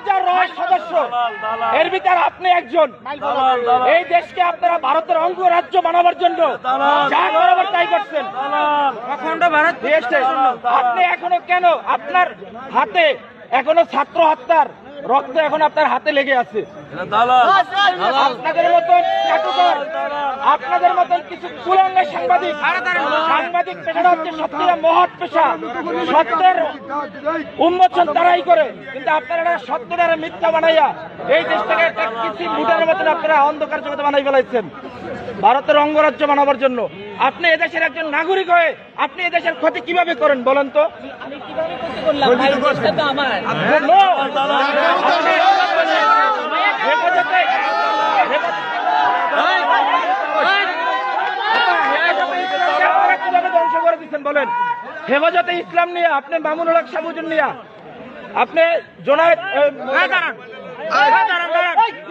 হাজার রয় সদস্য এর ভিতর আপনি একজন। এই দেশকে আপনারা ভারতের অঙ্গরাজ্য বানাবার জন্য যা করাবার তাই করছেন। অখণ্ড ভারত দেশে আপনি এখনও কেন আপনার হাতে এখনও ছাত্র হত্যার রক্ত এখন আপনার হাতে লেগে আছে? আপনাদের মতন চাটুকর আপনাদের মতন কিছু কুলাঙ্গা সাংবাদিক সাংবাদিক পেশাটা হচ্ছে সত্যিটা মহৎ পেশা। সত্যের উন্মোচন তারাই করে। কিন্তু আপনারা এটা সত্যটারে মিথ্যা বানাইয়া এই দেশটাকে একটা কিছু মুটার মতন আপনারা অন্ধকার জগতে বানাই ফেলাইছেন। ভারতের অঙ্গরাজ্য বানাবার জন্য। আপনি এদেশের একজন নাগরিক হয়ে আপনি এদেশের ক্ষতি কীভাবে করেন বলেন তো? আমি কীভাবে করতে করলাম? আমার No! আপনি হেফাজতে- হেফাজতে- আপনারা কীভাবে ধ্বংস বলেন। হেফাজতে ইসলাম নিয়ে আপনি মামুনুল হক সাবুজুন নিয়া। আপনি জোনায়েদ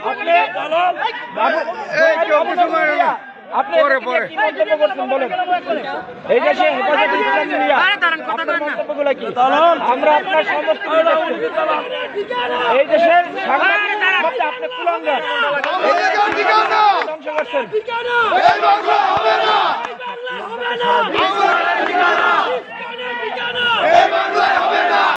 আপনি আপনি নিয়ে। কি মন্তব্য করছেন বলেন। এই দেশে হেফাজতে ইসলাম নিয়া আপনার মন্তব্যগুলো কি? আমরা আপনার সমস্ত এই দেশের আপনি কুলাঙ্গার। ধ্বংস করছেন।